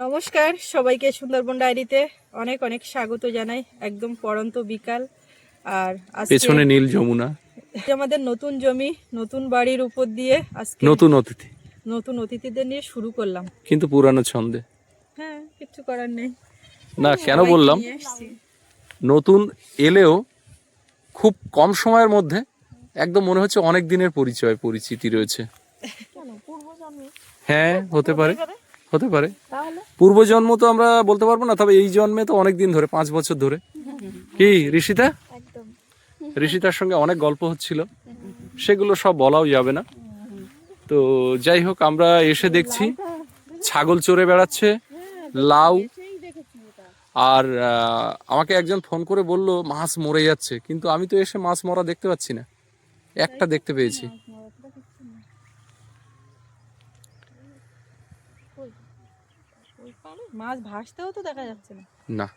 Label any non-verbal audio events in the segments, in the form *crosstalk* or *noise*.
নমস্কার সবাইকে সুন্দরবন ডায়েরিতে অনেক অনেক স্বাগত জানাই। একদম পড়ন্ত বিকাল আর পেছনে নীল যমুনা। আমাদের নতুন জমি নতুন বাড়ির উপর দিয়ে আজকে নতুন অতিথি। নতুন অতিথিদের নিয়ে শুরু করলাম। কিন্তু পুরানো ছন্দে। হ্যাঁ কিচ্ছু করার নেই। না কেন বললাম? নতুন এলেও খুব কম সময়ের মধ্যে একদম মনে হচ্ছে অনেক দিনের পরিচয় পরিচিতি রয়েছে। হ্যাঁ হতে পারে। হতে পারে। পূর্বজন্ম তো আমরা বলতে পারব না তবে এই জন্মে তো অনেক দিন ধরে পাঁচ বছর ধরে। কি ঋষিতা? ঋষিতার সঙ্গে অনেক গল্প হচ্ছিল সেগুলো সব বলাও যাবে না। তো যাই হোক আমরা এসে দেখছি ছাগল চড়ে বেড়াচ্ছে লাউ আর আমাকে একজন ফোন করে বলল মাছ মরে যাচ্ছে। কিন্তু আমি তো এসে মাছ মরা দেখতে পাচ্ছি না। একটা দেখতে পেয়েছি। মাছ ভাসতেও তো দেখা যাচ্ছে না। না।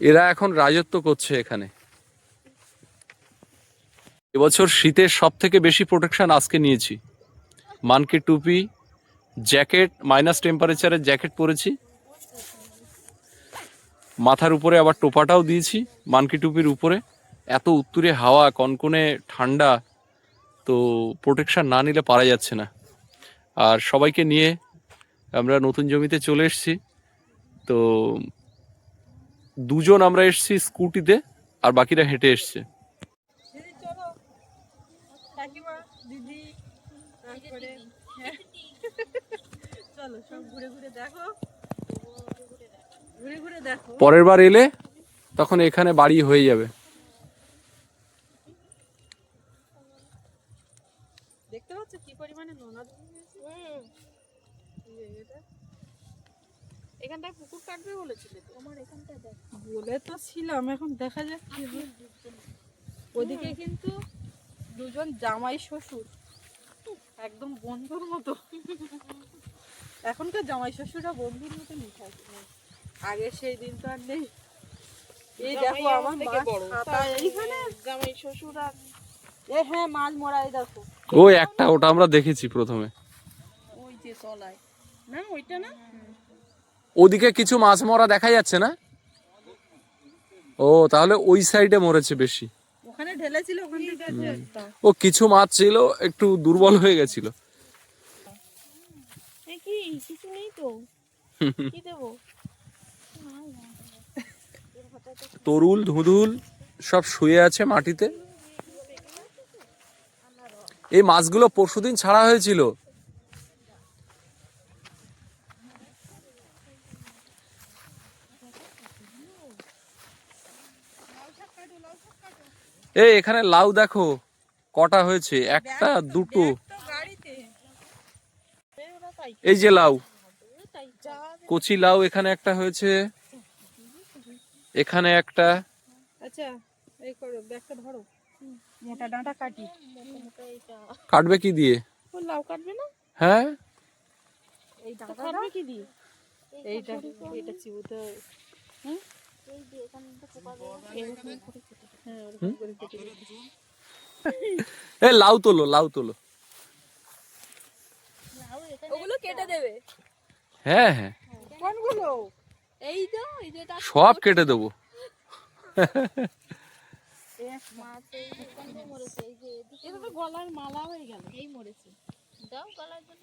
এরা এখন রাজত্ব করছে এখানে। এবছর শীতের সব থেকে বেশি প্রোটেকশন আজকে নিয়েছি। মানকে টুপি, জ্যাকেট মাইনাস টেম্পারেচারের জ্যাকেট পরেছি। মাথার উপরে আবার টোপাটাও দিয়েছি, মানকি টুপির উপরে। এত উত্তুরে হাওয়া, কনকনে ঠান্ডা, তো প্রোটেকশন না নিলে পারা যাচ্ছে না। আর সবাইকে নিয়ে আমরা নতুন জমিতে চলে এসেছি। তো দুজন আমরা এসেছি স্কুটিতে আর বাকিরা হেঁটে এসছে। হ্যাঁ। পরের বার এলে তখন এখানে বাড়ি হয়ে যাবে দেখতে পাচ্ছ কি পরিমাণে নোনা জমে গেছে? এই জায়গাটা। এখানটায় পুকুর কাটবে বলেছিল তো? আমার এখানটায় দেখ। বলে তো ছিলাম এখন দেখা যাক কি হয়। ওদিকে কিন্তু দুজন জামাই শ্বশুর একদম বন্ধুর মতো। এখনকার জামাই শ্বশুররা বন্ধুর মতো মিঠাই আগে সেই দিন তো আর নেই। এই দেখো আমার মাছ বড়। খাতা এইখানে। জামাই শ্বশুর আর এ হ্যাঁ মাছ মরাই দেখো। ও একটা ওটা আমরা দেখেছি প্রথমে। ওই যে তলায়। না ওইটা না? ওদিকে কিছু মাছ মরা দেখা যাচ্ছে না? ও তাহলে ওই সাইডে মরেছে বেশি। ও কিছু মাছ ছিল একটু দুর্বল হয়ে গেছিল। তরুল ধুধুল সব শুয়ে আছে মাটিতে। এই মাছগুলো পরশুদিন ছাড়া হয়েছিল। এই এখানে লাউ দেখো কটা হয়েছে? একটা দুটো। এই যে লাউ। কচি লাউ এখানে একটা হয়েছে। এখানে একটা। আচ্ছা এই করো ব্যাগটা ধরো। মোটা ডাঁটা কাটি। কাটবে কি দিয়ে? ও লাউ কাটবে না? হ্যাঁ। এই ডাঁটা কাটবে কি দিয়ে? এইটা এইটা চিবুতে। হবে। হ্যাঁ ওরকম করে কেটে দিচ্ছি। *laughs* এ লাউ তোলো লাউ তোলো। ওগুলো কেটে দেবে। হ্যাঁ হ্যাঁ। কোনগুলো? এই তো এই যেটা সব কেটে দেবো। এটা তো গলার মালা হয়ে গেল এই মরেছে। দাও গলার জন্য।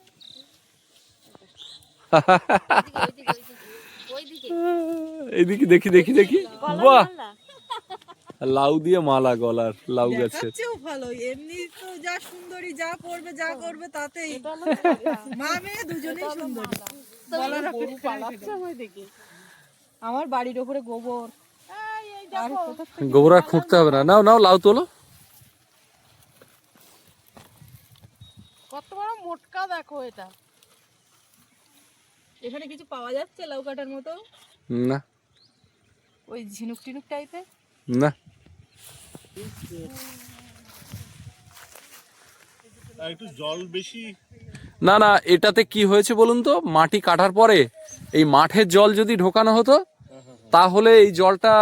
এইদিকে দেখি দেখি দেখি। বাহ! লাউ দিয়ে মালা গলার লাউ গাছের। ভালো এমনি তো যা সুন্দরী যা করবে যা করবে তাতেই। মা মেয়ে দুজনেই সুন্দরী। গলার গরু পালাচ্ছে। আমার বাড়ির ওপরে গোবর। আর গোবর আর খুঁটতে হবে না। নাও নাও লাউ তোলো। কত বড় মোটকা দেখো এটা। এখানে কিছু পাওয়া যাচ্ছে লাউ কাটার মতো? না। ওই ঝিনুক টিনুক টাইপের না একটু জল বেশি? না না এটাতে কি হয়েছে বলুন তো? মাটি কাটার পরে এই মাঠের জল যদি ঢোকানো হতো তাহলে এই জলটা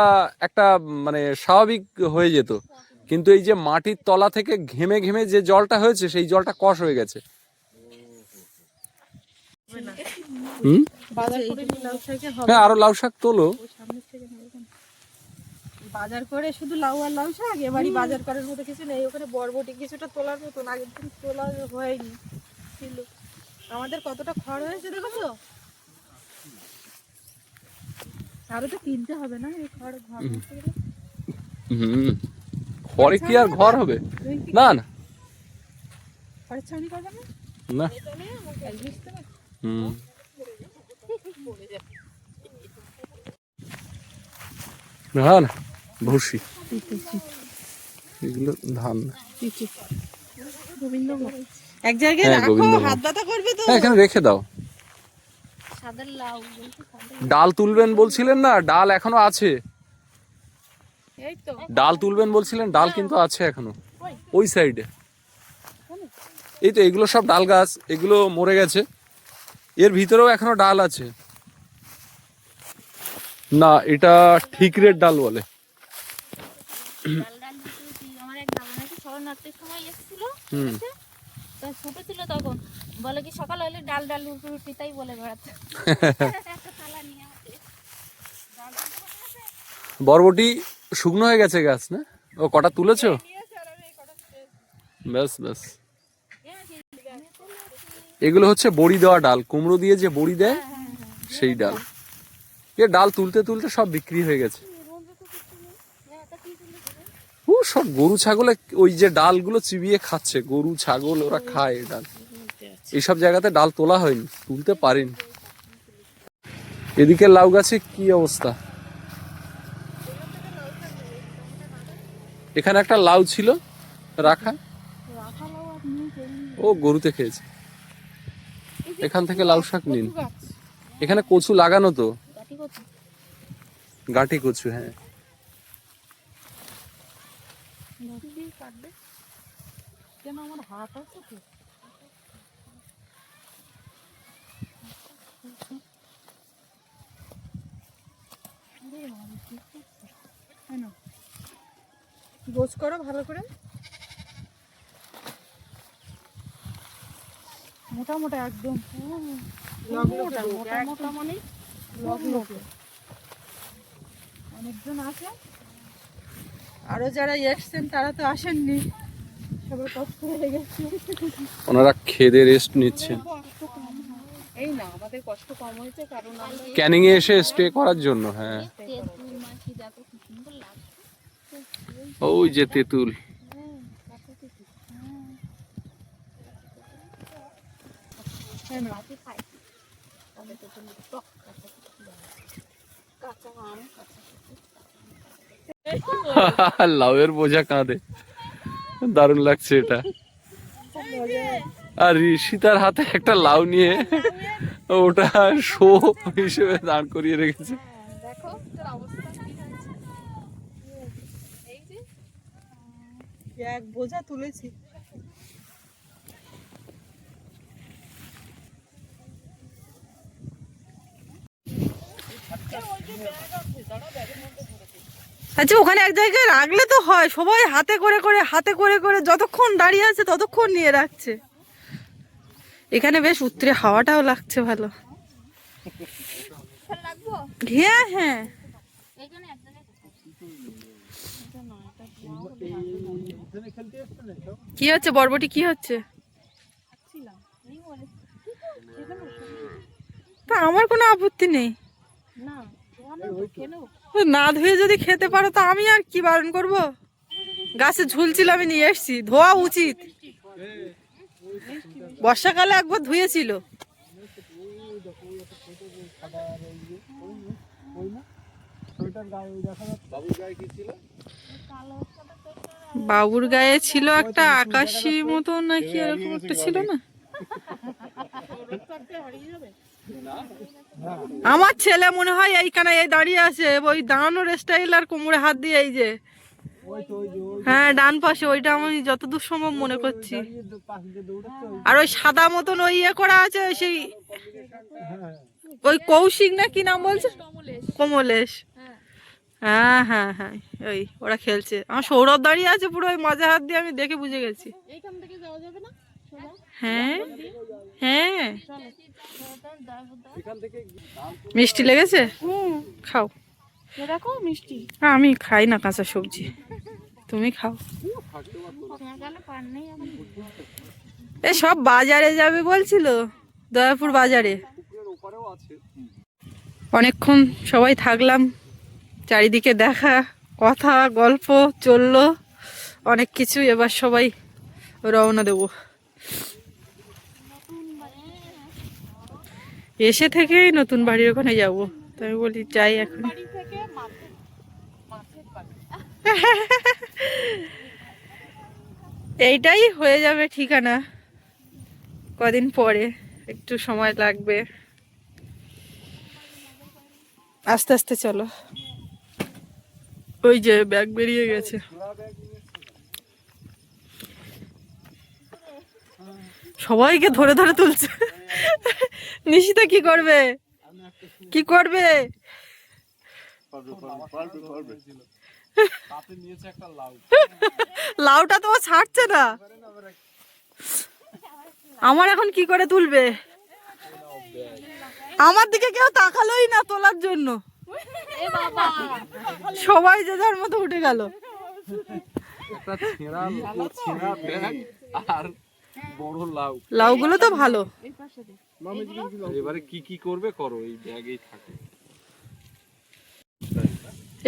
একটা মানে স্বাভাবিক হয়ে যেত। কিন্তু এই যে মাটির তলা থেকে ঘেমে ঘেমে যে জলটা হয়েছে সেই জলটা কষ হয়ে গেছে। হুম? বাজার করে নিয়ে লাউ শাকে হ্যাঁ আরও লাউ শাক তোলো ওই সামনের থেকে না ওখানে। বাজার করে শুধু লাউ আর লাউ শাক এবারই বাজার করার মতো কিছু নেই। ওখানে বরবটি কিছুটা তোলার মতন আগের দিন তোলা হয়নি। ছিল আমাদের কতটা খড় হয়েছে দেখেছ আরও তো কিনতে হবে না এই খড় ঘর হুম। ঘরে কি আর ঘর হবে? না না। খড়ের ছাউনি করবে না। না? হুম। না না। ভুসি। এগুলো ধান। এক জায়গায় হ্যাঁ, রাখো হাত ব্যথা করবে তো। হ্যাঁ এখানে রেখে দাও। ডাল তুলবেন বলছিলেন না ডাল এখনও আছে। ডাল তুলবেন বলছিলেন ডাল কিন্তু আছে এখনও। ওই সাইডে। এই তো এগুলো সব ডাল গাছ এগুলো মরে গেছে। এর ভিতরেও এখনও ডাল আছে। না এটা ঠিকরের ডাল বলে। আমার এক নাকি শরণার্থীর সময় এসেছিল হুম। ছোট ছিল তখন। বলে কি সকাল হলে ডাল ডাল রুটি রুটি তাই বলে বেড়াতে। *laughs* বরবটি শুকনো হয়ে গেছে গাছ না? ও কটা তুলেছো? ব্যাস ব্যাস। এগুলো হচ্ছে বড়ি দেওয়া ডাল। কুমড়ো দিয়ে যে বড়ি দেয় সেই ডাল। এ ডাল তুলতে তুলতে সব বিক্রি হয়ে গেছে। ও সব গরু ছাগলে ওই যে ডালগুলো চিবিয়ে খাচ্ছে গরু ছাগল ওরা খায় ডাল। এইসব জায়গাতে ডাল তোলা হয়নি তুলতে পারিনি। এদিকে লাউ গাছে কি অবস্থা? এখানে একটা লাউ ছিল রাখা? ও গরুতে খেয়েছে। এখান থেকে লাউ শাক নিন। এখানে কচু লাগানো তো? গাঠি কচু হ্যাঁ। কাটবে। কেন আমার হাত আছে তো? গোছ করো ভালো করে। মোটা মোটা একদম। মোটা মোটা মোটা মানে লগ্নকে অনেকজন আছে। আরও যারা এসছেন তারা তো আসেননি। সবাই কষ্ট হয়ে গেছে। ওনারা খেদে রেস্ট নিচ্ছেন। এই না আমাদের কষ্ট কম হয়েছে কারণ আমরা ক্যানিং এ এসে স্টে করার জন্য হ্যাঁ। তেঁতুল মাছি দেখো কি সুন্দর লাগছে ওই যে তেঁতুল। মাছি খাই তবে তেঁতুল টক কাঁচা আম কাঁচা। *laughs* লাউয়ের বোঝা কাঁধে দারুণ লাগছে এটা। আর ঋষিতার হাতে একটা লাউ নিয়ে ওটা শো হিসেবে দাঁড় করিয়ে রেখেছে। এক বোঝা তুলেছি। আচ্ছা ওখানে এক জায়গায় রাখলে তো হয়। সবাই হাতে করে করে, হাতে করে করে যতক্ষণ দাঁড়িয়ে আছে ততক্ষণ নিয়ে রাখছে। এখানে বেশ উত্তরে হাওয়াটাও লাগছে ভালো। হ্যাঁ হ্যাঁ। কি হচ্ছে, বরবটি কি হচ্ছে? তা আমার কোনো আপত্তি নেই। না। না ধুয়ে যদি খেতে পারো তা আমি আর কি বারণ করব? গাছে ঝুলছিল আমি নিয়ে এসছি। ধোয়া উচিত। বর্ষাকালে একবার ধুয়েছিল। বাবুর গায়ে ছিল একটা আকাশি মতো নাকি এরকম একটা ছিল না? আমার ছেলে মনে হয় এইখানে এই দাঁড়িয়ে আছে, ওই দাঁড়ানোর স্টাইল আর কোমরে হাত দিয়ে এই যে। হ্যাঁ ডান পাশে, ওইটা আমি যতদূর সম্ভব মনে করছি। আর ওই সাদা মতন ওই ইয়ে করা আছে সেই ওই কৌশিক না কি নাম বলছে? কমলেশ। হ্যাঁ হ্যাঁ হ্যাঁ ওই, ওরা খেলছে। আমার সৌরভ দাঁড়িয়ে আছে পুরো, ওই মাঝে হাত দিয়ে আমি দেখে বুঝে গেছি। থেকে যাওয়া যাবে না? হ্যাঁ? হ্যাঁ। মিষ্টি লেগেছে? খাও। দেখো মিষ্টি? আমি খাই না কাঁচা সবজি। তুমি খাও। এ সব বাজারে যাবে বলছিল দয়াপুর বাজারে। অনেকক্ষণ সবাই থাকলাম চারিদিকে দেখা কথা গল্প চলল অনেক কিছু এবার সবাই রওনা দেব। এসে থেকেই নতুন বাড়ির ওখানে যাব। তাই আমি বলি, যাই এখন। এইটাই হয়ে যাবে ঠিকানা। কদিন পরে, একটু সময় লাগবে। আস্তে আস্তে চলো। ওই যে ব্যাগ বেরিয়ে গেছে। সবাইকে ধরে ধরে তুলছে। নিশিতা কি করবে? কি করবে? হাতে নিয়েছে একটা লাউ লাউটা তো ও ছাড়ছে না। আমার এখন কি করে তুলবে? আমার দিকে কেউ তাকালোই না তোলার জন্য। সবাই যে যার মতো উঠে গেল। আর বড় লাউ। লাউগুলো তো ভালো। এবারে কি কি করবে করো এই ব্যাগেই থাকে।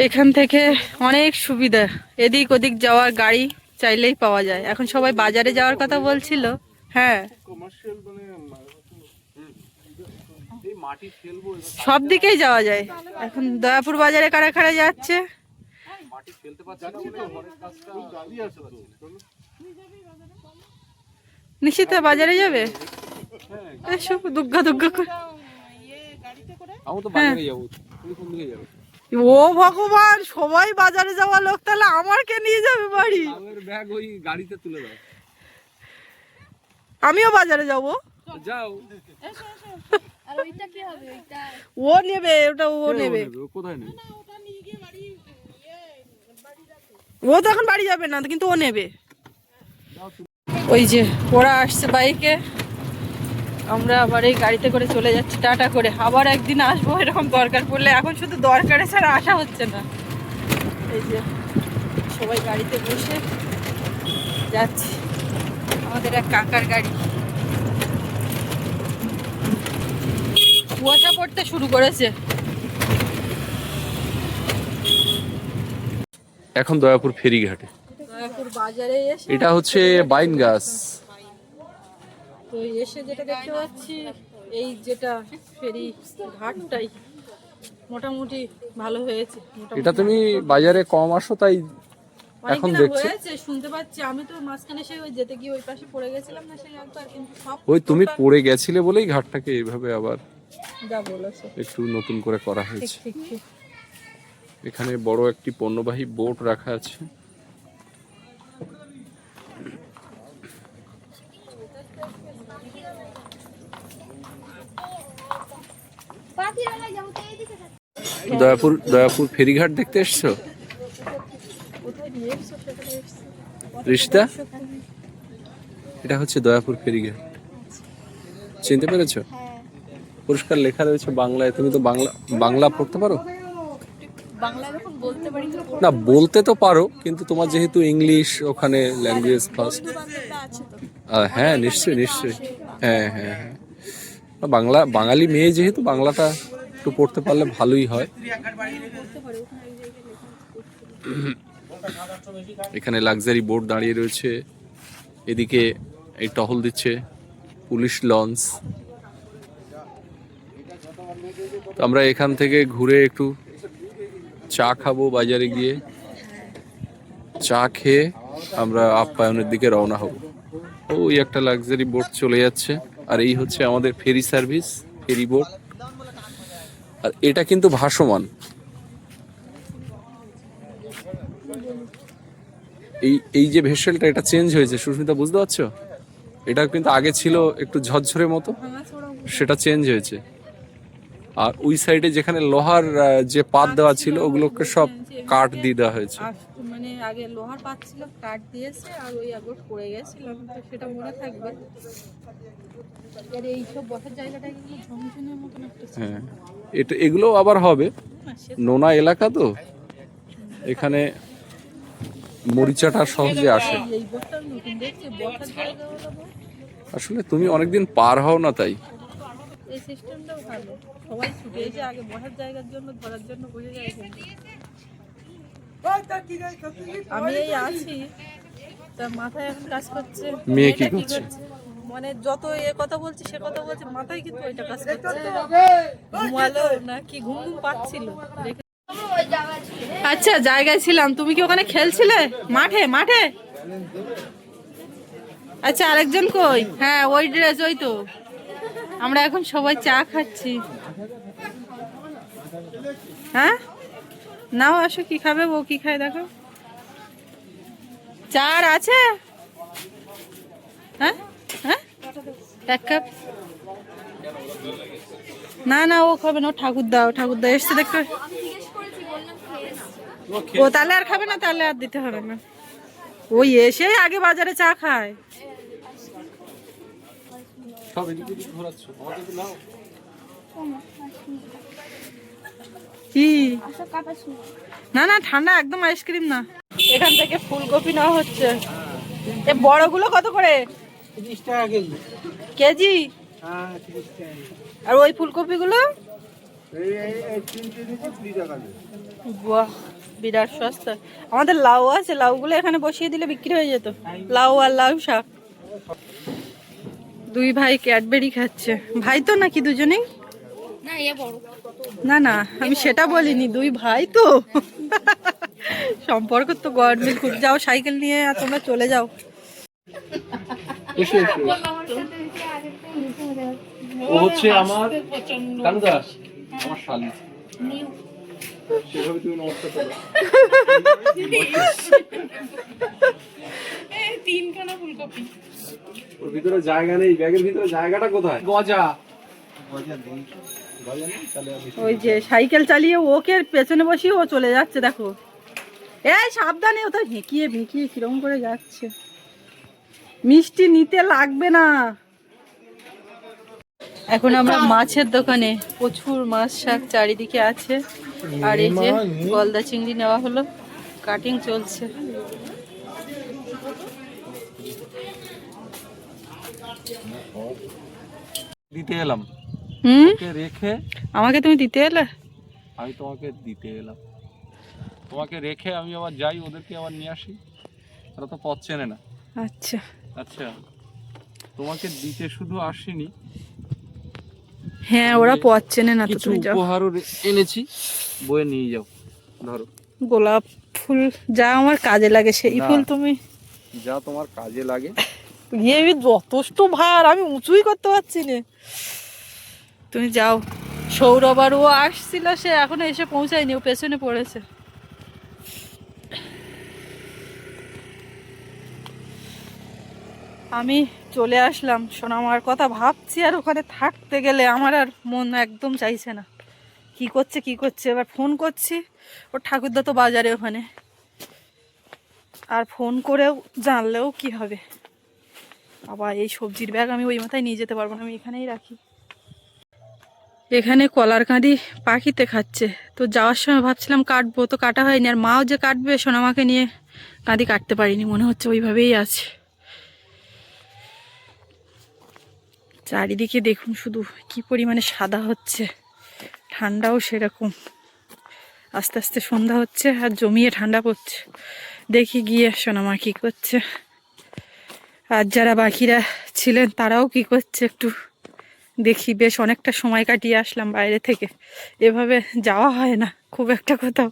এখান থেকে অনেক সুবিধা। এদিক ওদিক যাওয়ার গাড়ি চাইলেই পাওয়া যায়। এখন সবাই বাজারে যাওয়ার কথা বলছিল। হ্যাঁ। কমার্শিয়াল মানে এই মাটি ফেলব এবার। সব দিকেই যাওয়া যায়। এখন দয়াপুর বাজারে কারা কারা যাচ্ছে? মাটি ফেলতে পারছি না বলে ঘরের কাজটা গাড়ি আছে তো চলো। নিশ্চিত বাজারে যাবে? এসো দুগ্গা দুগ্গা করে। আমি তো বাজারে যাব তুমি কোন দিকে যাবে? ও ভগবান সবাই বাজারে যাওয়া লোক তাহলে আমার কে নিয়ে যাবে বাড়ি? লাউয়ের ব্যাগ ওই গাড়িতে তুলে দাও। আমিও বাজারে যাব। যাও। আর ওইটা কি হবে ওইটা ও নেবে ওটা ও নেবে কোথায় নেবে? ও তো এখন বাড়ি যাবে না কিন্তু ও নেবে। ওই যে, ওরা আসছে বাইকে। আমরা আবার এই গাড়িতে করে চলে যাচ্ছি, টাটা করে। আবার একদিন আসব, এরকম দরকার পড়লে। এখন শুধু দরকারে ছাড়া আসা হচ্ছে না। এই যে, সবাই গাড়িতে বসে যাচ্ছি। আমাদের এক কাকার গাড়ি। কুয়াশা পড়তে শুরু করেছে। এখন দয়াপুর ফেরিঘাটে। এটা হচ্ছে বাইন গাছ। তো এসে যেটা দেখতে পাচ্ছি এই যেটা ফেরি ঘাটটাই মোটামুটি ভালো হয়েছে এটা তুমি বাজারে কম আসো তাই এখন দেখছ। শুনতে পাচ্ছি। আমি তো মাঝখানে সেই ওই যেতে গিয়ে ওই পাশে পড়ে গেছিলাম না সেই একবার কিন্তু সব ওই তুমি পড়ে গেছিলে বলেই ঘাটটাকে এইভাবে আবার যা বলেছ। একটু নতুন করে করা হয়েছে। এখানে বড় একটি পণ্যবাহী বোট রাখা আছে পাখিরালয় যাব তো এইদিকে থাকে। দয়াপুর দয়াপুর ফেরিঘাট দেখতে এসছো? রিশিতা এটা হচ্ছে দয়াপুর ফেরিঘাট। চিনতে পেরেছ? পুরস্কার লেখা রয়েছে বাংলায়। তুমি তো বাংলা বাংলা পড়তে পারি? না বলতে তো পারো কিন্তু তোমার যেহেতু ইংলিশ ওখানে ল্যাঙ্গুয়েজ ফার্স্ট হ্যাঁ নিশ্চয়ই নিশ্চয়ই। হ্যাঁ হ্যাঁ হ্যাঁ। বাংলা বাঙালি মেয়ে যেহেতু বাংলাটা একটু পড়তে পারলে ভালোই হয়। এখানে লাক্সারি বোট দাঁড়িয়ে রয়েছে। এদিকে এই টহল দিচ্ছে পুলিশ লঞ্চ। আমরা এখান থেকে ঘুরে একটু চা খাব বাজারে গিয়ে। চা খেয়ে আমরা আপ্যায়নের দিকে রওনা হব। ওই একটা লাক্সারি বোট চলে যাচ্ছে। আর এই হচ্ছে আমাদের ফেরি সার্ভিস, ফেরি বোট আর এটা কিন্তু ভাসমান। এই এই যে ভেসেলটা এটা চেঞ্জ হয়েছে। সুস্মিতা বুঝতে পারছ? এটা কিন্তু আগে ছিল একটু ঝরঝরে মতো। সেটা চেঞ্জ হয়েছে। আর ওই সাইডে যেখানে লোহার যে পাত দেওয়া ছিল ওগুলোকে সব কাঠ দিয়ে দেওয়া হয়েছে। মানে আগে লোহার পাত ছিল কাঠ দিয়েছে আর ওই আগর পড়ে গেছিলাম তো সেটা মনে থাকবে। আর এইসব বসার জায়গাটা কিন্তু ঝমঝমের মতন একটা হ্যাঁ। এটা এগুলো আবার হবে। নোনা এলাকা তো? এখানে মরিচাটা সহজে আসে। এই। আসলে তুমি অনেকদিন পার হও না তাই। এই সিস্টেমটাও ভালো। সবাই ছুটে এসে আগে বসার জায়গার জন্য ধরার জন্য বসে যায় আমি এই আছি। তার মাথায় এখন কাজ করছে। মেয়ে কি করছে? মানে যত এ কথা বলছি সে কথা বলছে মাথায় কিন্তু ওইটা কাজ করছে। ঘুমালো না কি ঘুম ঘুম পাচ্ছিল। আচ্ছা জায়গায় ছিলাম। তুমি কি ওখানে খেলছিলে? মাঠে মাঠে? আচ্ছা আরেকজন কই? হ্যাঁ ওই ড্রেস ওই তো। আমরা এখন সবাই চা খাচ্ছি। হ্যাঁ? নাও, আসো, কি খাবে বউ? কি খায়, দেখো। চার আছে? হ্যাঁ? হ্যাঁ? এক কাপ? না না, ও খাবে না, ও ঠাকুর দাও ঠাকুর দাও এসছে দেখতে ও তাহলে আর খাবে না, তাহলে আর দিতে হবে না। ওই এসে আগে বাজারে চা খায়। কি? না না ঠান্ডা একদম আইসক্রিম না। এখান থেকে ফুলকপি নেওয়া হচ্ছে। এ বড়গুলো কত করে? কেজি। কেজি? হ্যাঁ টাকা আর ওই ফুলকপিগুলো? বাহ বিরাট সস্তা। আমাদের লাউ আছে লাউগুলো এখানে বসিয়ে দিলে বিক্রি হয়ে যেত। লাউ আর লাউ শাক। দুই ভাই ক্যাডবেরি খাচ্ছে। ভাই তো নাকি দুজনেই? না না না আমি সেটা বলিনি দুই ভাই তো। সম্পর্ক তো গভর্নমেন্ট খুব যাও সাইকেল নিয়ে আর তোমরা চলে যাও। এসো এসো। ও হচ্ছে আমার কানু আমার শালি। সেভাবে তুমি নমস্কার করো। ওর ভিতরে জায়গা নেই ব্যাগের ভিতরে জায়গাটা কোথায়? গজা। ওই যে সাইকেল চালিয়ে ওকে পেছনে বসিয়ে ও চলে যাচ্ছে দেখো। এই সাবধানে ও তো হেঁকিয়ে ভেঁকিয়ে কীরকম করে যাচ্ছে। মিষ্টি নিতে লাগবে না। এখন আমরা মাছের দোকানে প্রচুর মাছ শাক চারিদিকে আছে। আর এই যে গলদা চিংড়ি নেওয়া হলো কাটিং চলছে। দিতে এলাম। হুম? রেখে আমাকে তুমি দিতে এলে? আমি তোমাকে দিতে এলাম। তোমাকে রেখে আমি আবার যাই ওদেরকে আবার নিয়ে আসি। ওরা তো পথ চেনে না। আচ্ছা। আচ্ছা তোমাকে দিতে শুধু আসিনি। হ্যাঁ ওরা পথ চেনে না তো তুমি যাও। উপহারও এনেছি। বয়ে নিয়ে যাও ধরো। গোলাপ ফুল যা আমার কাজে লাগে সেই ফুল তুমি যা তোমার কাজে লাগে। আমি যথেষ্ট ভার, আমি উঁচুই করতে পারছি না। তুমি যাও। সৌরভ আর ও আসছিল, সে এখনও এসে পৌঁছায়নি, ও পেছনে পড়েছে। আমি চলে আসলাম। সোনামার কথা ভাবছি আর ওখানে থাকতে গেলে আমার আর মন একদম চাইছে না। কি করছে কি করছে? এবার ফোন করছি। ওর ঠাকুরদা তো বাজারে ওখানে। আর ফোন করেও জানলেও কি হবে। আবার এই সবজির ব্যাগ আমি ওই মাথায় নিয়ে যেতে পারব না, আমি এখানেই রাখি। এখানে কলার কাঁদি পাখিতে খাচ্ছে। তো যাওয়ার সময় ভাবছিলাম কাটবো, তো কাটা হয়নি। আর মাও যে কাটবে, সোনামাকে নিয়ে কাঁদি কাটতে পারিনি, মনে হচ্ছে ওইভাবেই আছে। চারিদিকে দেখুন শুধু কি পরিমাণে সাদা হচ্ছে, ঠান্ডাও সেরকম। আস্তে আস্তে সন্ধ্যা হচ্ছে আর জমিয়ে ঠান্ডা পড়ছে। দেখি গিয়ে সোনামা কি করছে। আর যারা বাকিরা ছিলেন তারাও কি করছে একটু দেখি। বেশ অনেকটা সময় কাটিয়ে আসলাম বাইরে থেকে। এভাবে যাওয়া হয় না, খুব একটা কোথাও।